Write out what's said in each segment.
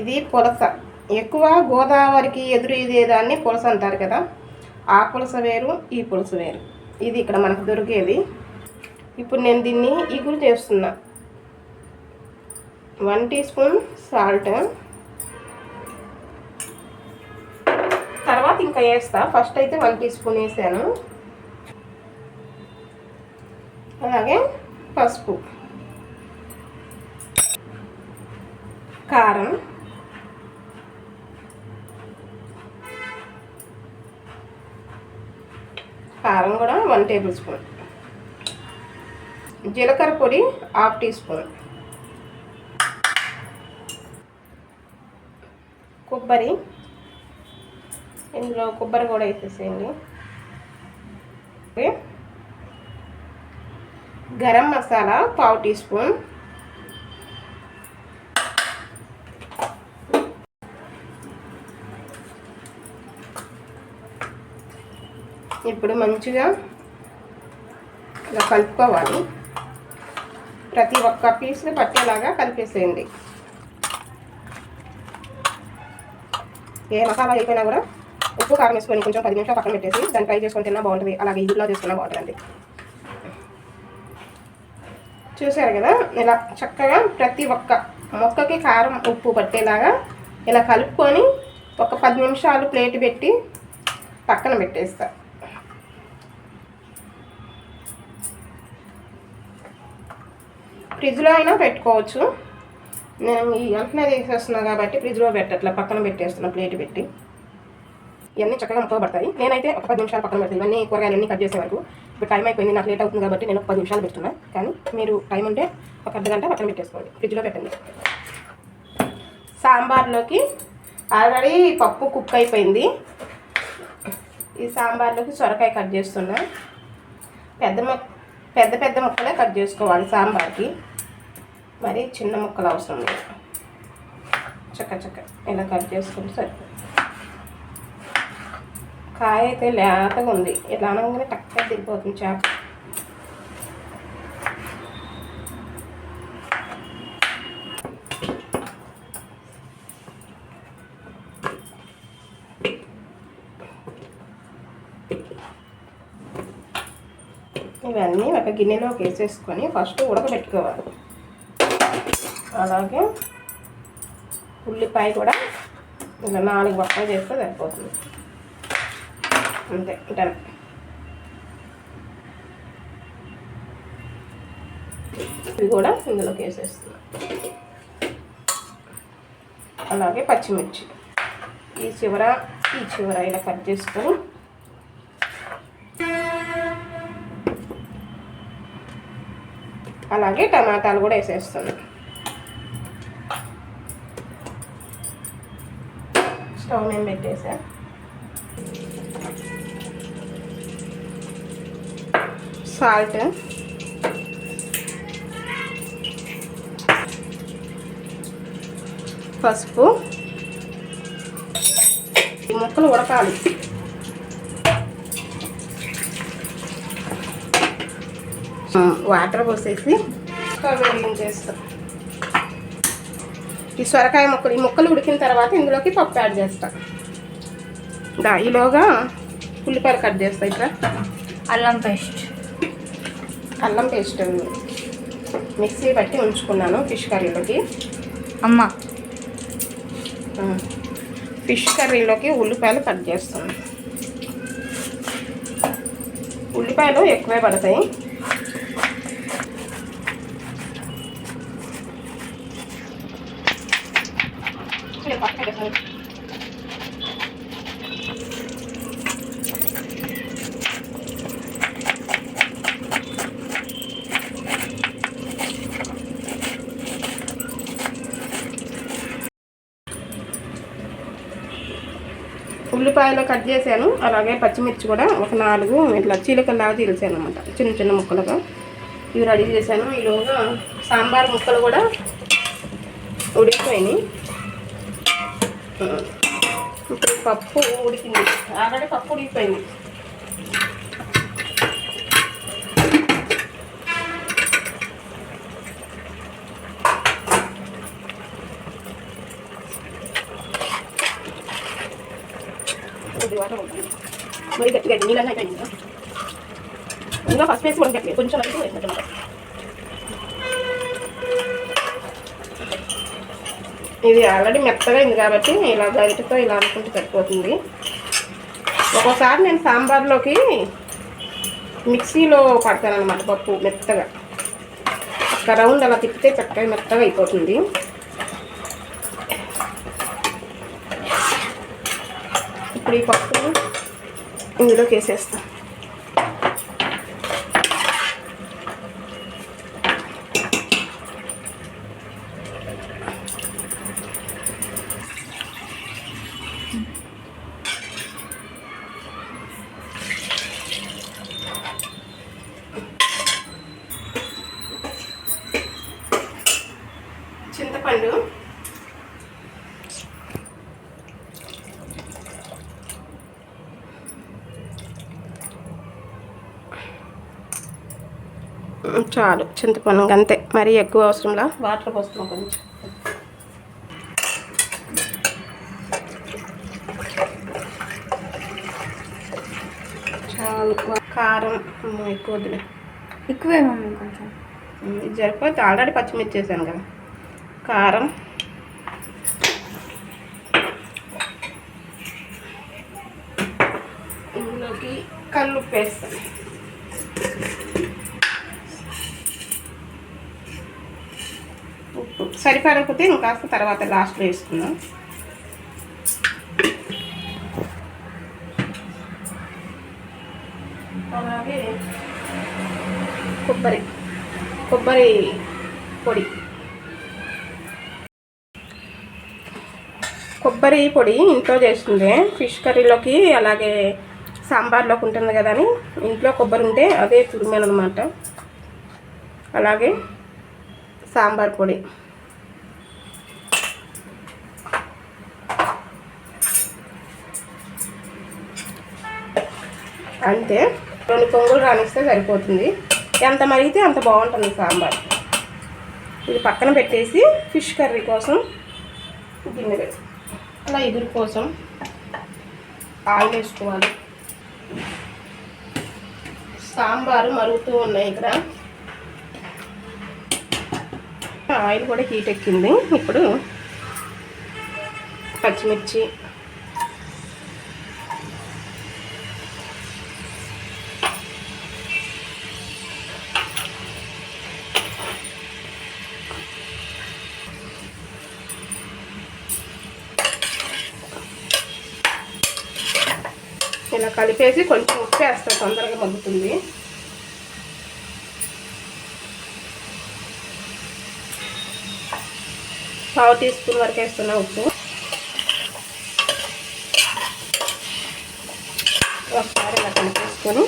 ఇది పులస. ఎక్కువ గోదావరికి ఎదురు పులస అంటారు కదా. ఆ పులస వేరు ఈ పులస వేరు. ఇది ఇక్కడ మనకు దొరికేది. ఇప్పుడు నేను దీన్ని ఇగురు చేస్తున్నా. One teaspoon salt. తర్వాత ఇంకా వేస్తా. ఫస్ట్ అయితే వన్ టీ స్పూన్ వేసాను. అలాగే పసుపు. కారం. కారం కూడా వన్ టేబుల్ స్పూన్. జీలకర్ర పొడి హాఫ్ టీ స్పూన్. కొబ్బరి. ఇందులో కొబ్బరి కూడా వేసేసేయండి. గరం మసాలా పావు టీ స్పూన్. ఇప్పుడు మంచిగా ఇలా కలుపుకోవాలి. ప్రతి ఒక్క పీస్ని పట్టేలాగా కలిపేసేయండి. ఏ మసాలా అయిపోయినా కూడా ఉప్పు కారం వేసుకొని కొంచెం పది నిమిషాలు పక్కన పెట్టేసి దాన్ని ఫ్రై చేసుకొని తిన్నా బాగుంటుంది. అలాగే ఇదిలో చేసుకున్నా బాగుంటుంది చూసారు కదా? ఇలా చక్కగా ప్రతి ఒక్క మొక్కకి కారం ఉప్పు పట్టేలాగా ఇలా కలుపుకొని ఒక పది నిమిషాలు ప్లేట్ పెట్టి పక్కన పెట్టేస్తా. ఫ్రిడ్జ్లో అయినా పెట్టుకోవచ్చు. నేను ఈ వెంటనే తీసేస్తున్నా కాబట్టి ఫ్రిడ్జ్లో పెట్టట్లే పక్కన పెట్టేస్తున్నా ప్లేట్ పెట్టి. ఇవన్నీ చక్కగా ముక్కబడతాయి నేనైతే ఒక పది నిమిషాలు పక్కన పెడతాను ఇవన్నీ కూరగాయలు అన్నీ కట్ చేసే వరకు. ఇప్పుడు టైం అయిపోయింది నాకు లేట్ అవుతుంది కాబట్టి నేను ఒక పది నిమిషాలు పెడుతున్నా. కానీ మీరు టైం ఉంటే ఒక అర్ధ గంట పక్కన పెట్టేసుకోండి. ఫ్రిడ్జ్లో పెట్టండి. సాంబార్లోకి ఆల్రెడీ పప్పు కుక్ అయిపోయింది. ఈ సాంబార్లోకి సొరకాయ కట్ చేస్తున్నా. పెద్ద మొక్క పెద్ద పెద్ద ముక్కలే కట్ చేసుకోవాలి సాంబార్కి. మరి చిన్న ముక్కలు అవసరం లేదు. చక్క చక్క. ఇలా కట్ చేసుకుంటే సరిపోతుంది. కాయ అయితే లేతగా ఉంది. ఇలా అనగానే టక్కగా దిగిపోతుంది చేప ఇవన్నీ ఒక గిన్నెలోకి వేసేసుకొని ఫస్ట్ ఉడకబెట్టుకోవాలి. అలాగే ఉల్లిపాయ కూడా ఇలా నాలుగు బొక్కలు చేస్తే సరిపోతుంది. అంతే డన్ ఇవి కూడా ఇందులోకి వేసేస్తున్నాం. అలాగే పచ్చిమిర్చి. ఈ చివర ఈ చివర ఇలా కట్ చేసుకొని అలాగే టమాటాలు కూడా వేసేస్తున్నాం. స్టవ్ మీద పెట్టేసా. సాల్ట్. పసుపు. ఈ ముక్కలు ఉడకాలి. వాటర్ పోసేసి స్టవ్ చేస్తాం? ఈ సొరకాయ ముక్కలు ఈ ముక్కలు ఉడికిన తర్వాత ఇందులోకి పప్పు యాడ్ చేస్తా. దా ఈలోగా ఉల్లిపాయలు కట్ చేస్తా ఇక్కడ. అల్లం పేస్ట్. అల్లం పేస్ట్ మిక్సీ బట్టి ఉంచుకున్నాను ఫిష్ కర్రీలోకి. అమ్మ. ఫిష్ కర్రీలోకి ఉల్లిపాయలు కట్ చేస్తాను. ఉల్లిపాయలు ఎక్కువే పడతాయి. ఉల్లిపాయలు కట్ చేశాను. అలాగే పచ్చిమిర్చి కూడా ఒక నాలుగు ఇట్లా చీలకల్లాగా తీల్చాను అనమాట చిన్న చిన్న ముక్కలుగా. ఇవి రెడీ చేశాను. ఈలోగా సాంబార్ ముక్కలు కూడా ఉడికిపోయినాయి. ఇప్పుడు పప్పు ఉడికింది. ఆల్రెడీ పప్పు ఉడికిపోయింది కొద్ది వాటర్ ఉంటుంది మరి గట్టిగా అయిపోయింది ఇంకా ఫస్ట్ వేసి ఉడకట్లేదు కొంచెం అయితే వేసినట్టు ఇది ఆల్రెడీ మెత్తగా అయింది కాబట్టి ఇలా గరిటతో ఇలా అనుకుంటే సరిపోతుంది. ఒక్కోసారి నేను సాంబార్లోకి మిక్సీలో పడతాను అనమాట పప్పు మెత్తగా. ఒక రౌండ్ అలా తిప్పితే చక్కగా మెత్తగా అయిపోతుంది. ఇప్పుడు ఈ పప్పును ఇందులోకి వేసేస్తాం చింతపండు చాలు. చింతపండు అంతే. మరీ ఎక్కువ అవసరంలా? వాటర్ పోస్తున్నాం కొంచెం. చాలు. కారం ఎక్కువ వద్దులే. ఎక్కువే కొంచెం. ఇది సరిపోతే ఆల్రెడీ పచ్చిమిర్చి వేసాను కదా. కారం. ఇందులోకి కళ్ళు వేస్తాను. ఉప్పు సరిపడకపోతే ఇంకాస్త తర్వాత లాస్ట్లో వేసుకుందాం. అలాగే కొబ్బరి కొబ్బరి పొడి. కొబ్బరి పొడి ఇంట్లో చేస్తుంది ఫిష్ కర్రీలోకి అలాగే సాంబార్లోకి ఉంటుంది కదా అని. ఇంట్లో కొబ్బరి ఉంటే అదే తురిమేనమాట అనమాట అలాగే సాంబార్ పొడి. అంతే రెండు పొంగులు రానిస్తే సరిపోతుంది. ఎంత మరిగితే అంత బాగుంటుంది సాంబార్. ఇది పక్కన పెట్టేసి ఫిష్ కర్రీ కోసం గిన్నె అలా ఎదురు కోసం ఆయిల్ వేసుకోవాలి. సాంబారు మరుగుతూ ఉన్నాయి ఇక్కడ. ఆయిల్ కూడా హీట్ ఎక్కింది. ఇప్పుడు పచ్చిమిర్చి ఇలా కలిపేసి కొంచెం ఉప్పు వేస్తాను తొందరగా మగ్గుతుంది. పావు టీ స్పూన్ వరకు వేస్తున్నా ఉప్పు. ఒకసారి ఇలా కలిపేసుకొని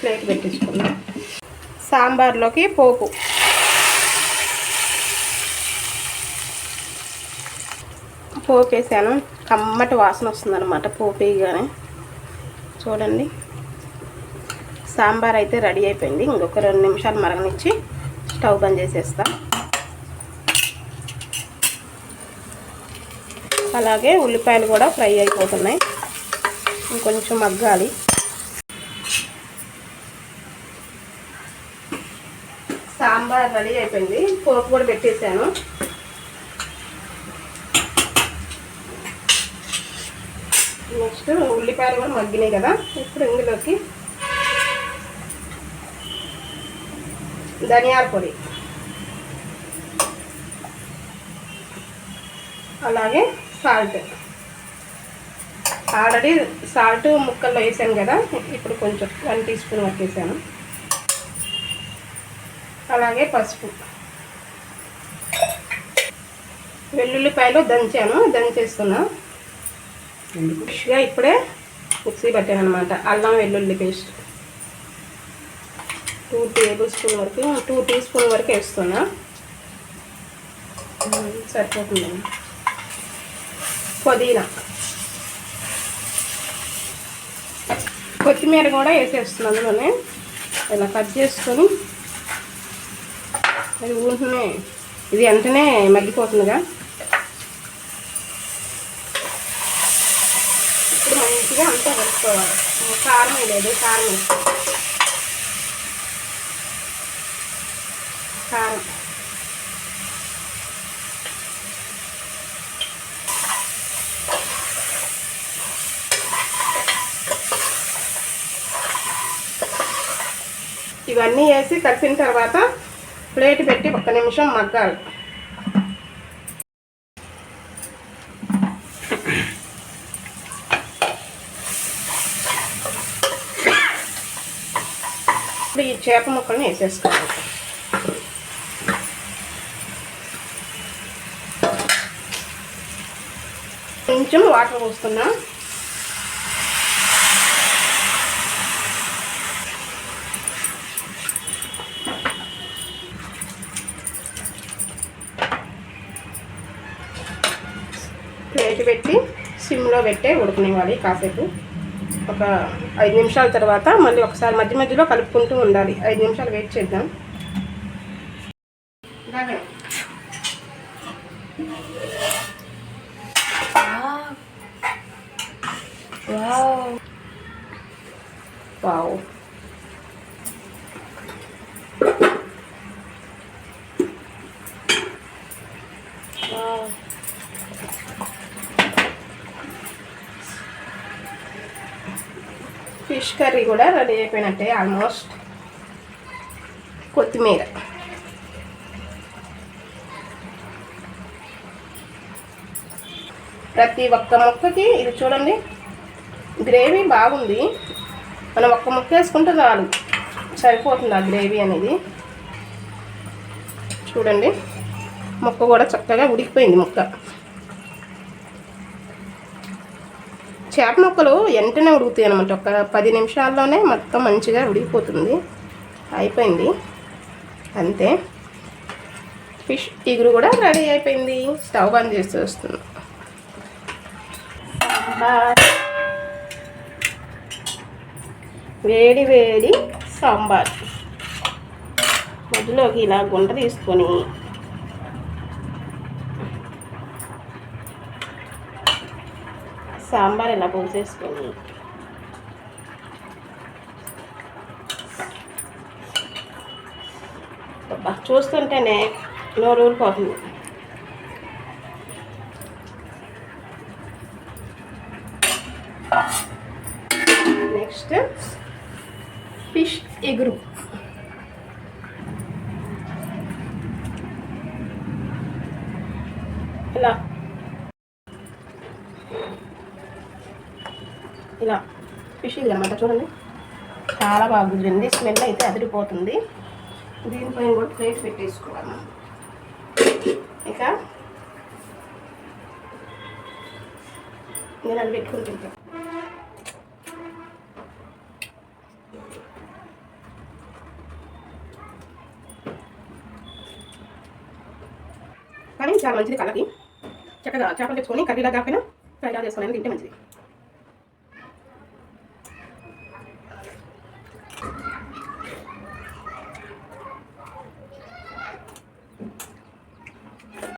ప్లేట్ పెట్టించుకున్నాం సాంబార్లోకి పోపు. పోపు వేసాను. కమ్మటి వాసన వస్తుందన్నమాట పోపేయగానే చూడండి. సాంబార్ అయితే రెడీ అయిపోయింది. ఇంకొక రెండు నిమిషాలు మరగనిచ్చి స్టవ్ బంద్ చేసేస్తా. అలాగే ఉల్లిపాయలు కూడా ఫ్రై అయిపోతున్నాయి. ఇంకొంచెం మగ్గాలి. సాంబార్ రెడీ అయిపోయింది. పోపు కూడా పెట్టేశాను. నెక్స్ట్ ఉల్లిపాయలు కూడా మగ్గినాయి కదా. ఇప్పుడు ఇందులోకి ధనియాల పొడి. అలాగే సాల్ట్. ఆల్రెడీ సాల్ట్ ముక్కల్లో వేసాను కదా. ఇప్పుడు కొంచెం వన్ టీ స్పూన్ వరకు అలాగే పసుపు. వెల్లుల్లిపాయలు దంచాను. దంచేస్తున్నా. ఫ్రెష్గా ఇప్పుడే మిక్సీ పెట్టాను అనమాట అల్లం వెల్లుల్లి పేస్ట్. టూ టేబుల్ స్పూన్ వరకు టూ టీ స్పూన్ వరకు వేస్తున్నా. సరిపోతుంది? పుదీనా. కొత్తిమీర కూడా వేసేస్తున్నాను అందులోనే. ఇలా కట్ చేసుకొని అది ఊరినే ఇది వెంటనే మగ్గిపోతుందిగా మంచిగా అంతా కలుపుకోవాలి కారం లేదు కారం వేసుకో. కారం ఇవన్నీ వేసి కలిపిన తర్వాత ప్లేట్ పెట్టి ఒక్క నిమిషం మగ్గాలి ఇప్పుడు ఈ చేప ముక్కల్ని వేసేసుకోవాలి. కొంచెం వాటర్ పోస్తున్నా. ప్లేట్ పెట్టి సిమ్లో పెట్టే ఉడకనివ్వాలి కాసేపు. ఒక ఐదు నిమిషాల తర్వాత మళ్ళీ ఒకసారి మధ్య మధ్యలో కలుపుకుంటూ ఉండాలి. ఐదు నిమిషాలు వెయిట్ చేద్దాం. వావ్. వావ్. ఫిష్ కర్రీ కూడా రెడీ అయిపోయినట్టే ఆల్మోస్ట్ కొత్తిమీర. ప్రతి ఒక్క ముక్కకి ఇది చూడండి గ్రేవీ బాగుంది. మనం ఒక్క ముక్క వేసుకుంటే చాలు సరిపోతుంది ఆ గ్రేవీ అనేది. చూడండి ముక్క కూడా చక్కగా ఉడికిపోయింది ముక్క. చేప ముక్కలు వెంటనే ఉడుకుతాయి అనమాట ఒక పది నిమిషాల్లోనే మొత్తం మంచిగా ఉడికిపోతుంది. అయిపోయింది. అంతే. ఫిష్ ఇగురు కూడా రెడీ అయిపోయింది. స్టవ్ బంద్ చేసి వస్తుంది సాంబార్. వేడి వేడి సాంబార్. మధ్యలోకి ఇలా గుంట తీసుకొని సాంబార్ ఇలా పోసేసుకొని చూస్తుంటేనే నోరు ఊరిపోతుంది. నెక్స్ట్ ఫిష్ ఎగురు ఇలా ఇలా ఫిష్ ఇది అనమాట చూడండి. చాలా బాగా కుదిరింది స్మెల్ అయితే అదిరిపోతుంది. దీనిపైన కూడా ప్లేట్ పెట్టేసుకోవాలి. ఇక నేను అది పెట్టుకుని తింటాను కానీ చాలా మంచిది కళ్ళకి. చక్కగా చేపలు తెచ్చుకొని కర్రీలా కాకపోయినా ఫ్రైలా చేసుకొని తింటే మంచిది.